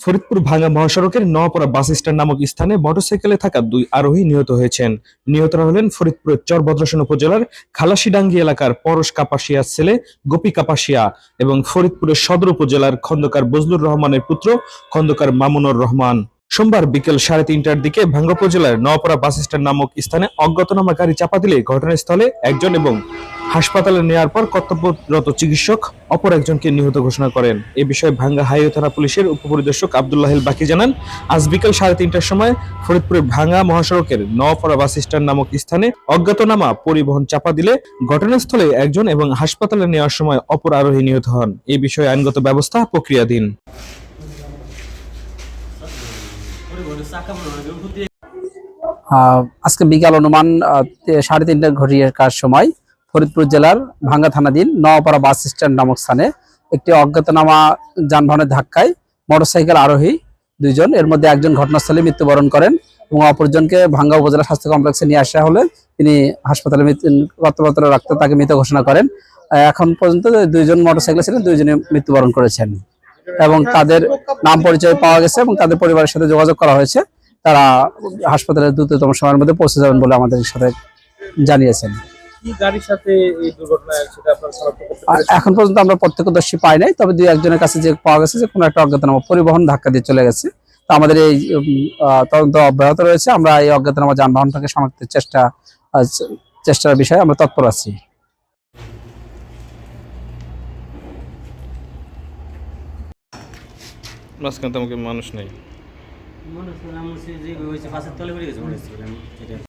ফরিদপুর ভাঙ্গা মহাসড়কের Nowapara bus stand নামক স্থানে মোটরসাইকেলে থাকা দুই আরোহী নিহত হয়েছেন। নিহতরা হলেন ফরিদপুরের চরভদ্রাসন উপজেলার খালাসিডাঙ্গি এলাকার পরশ কাপাসিয়ার ছেলে গোপী কাপাসিয়া এবং ফরিদপুরের সদর উপজেলার খন্দকার বজলুর রহমানের পুত্র খন্দকার মামুনুর রহমান। সোমবার বিকেল সাড়ে তিনটার দিকে ভাঙ্গা জেলার নওয়াপাড়া বাস স্ট্যান্ড নামক স্থানে অজ্ঞাতনামা গাড়ি চাপা দিলে ঘটনাস্থলে একজন এবং হাসপাতালে নেওয়ার পর কর্তব্যরত চিকিৎসক অপর একজনকে নিহত ঘোষণা করেন। এ বিষয়ে ভাঙ্গা হাইওয়ে থানা পুলিশের উপপরিদর্শক আব্দুল্লাহিল বাকি জানান, আজ বিকেল সাড়ে তিনটার সময় ফরিদপুরের ভাঙ্গা মহাসড়কের নওয়াপাড়া বাস স্ট্যান্ড নামক স্থানে অজ্ঞাতনামা পরিবহন চাপা দিলে ঘটনাস্থলে একজন এবং হাসপাতালে নেওয়ার সময় অপর আরোহী নিহত হন। এ বিষয়ে আইনগত ব্যবস্থা প্রক্রিয়াধীন। আজকে বিকাল অনুমান সাড়ে তিনটা ঘটিয়ার সময় ফরিদপুর জেলার ভাঙ্গা থানাধীন নওয়াপাড়া বাস স্ট্যান্ড নামক স্থানে একটি অজ্ঞাতনামা যানবাহনের ধাক্কায় মোটরসাইকেল আরোহী দুইজন, এর মধ্যে একজন ঘটনাস্থলে মৃত্যুবরণ করেন এবং অপরজনকে ভাঙ্গা উপজেলা স্বাস্থ্য কমপ্লেক্সে নিয়ে আসা হলে তিনি হাসপাতালে কর্তব্যরত রাখতে তাকে মৃত ঘোষণা করেন। এখন পর্যন্ত দুইজন মোটরসাইকেল ছিলেন দুইজনে মৃত্যুবরণ করেছেন। এবং তাদের নাম পরিচয় পাওয়া গেছে এবং তাদের পরিবারের সাথে যোগাযোগ করা হয়েছে। তারা হাসপাতালে দ্রুততম সময়ের মধ্যে পৌঁছে যাবেন বলে আমাদের সাথে জানিয়েছেন। এখন পর্যন্ত আমরা প্রত্যক্ষদর্শী পাই নাই তবে দুই একজনের কাছে যে পাওয়া গেছে যে কোনো একটা অজ্ঞাতনামা পরিবহন ধাক্কা দিয়ে চলে গেছে। তো আমাদের এই তদন্ত অব্যাহত রয়েছে। আমরা এই অজ্ঞাতনামা যানবাহনটাকে শনাক্তের চেষ্টা চেষ্টার বিষয়ে আমরা তৎপর আছি। মাঝখানে তো আমাকে মানুষ নেই।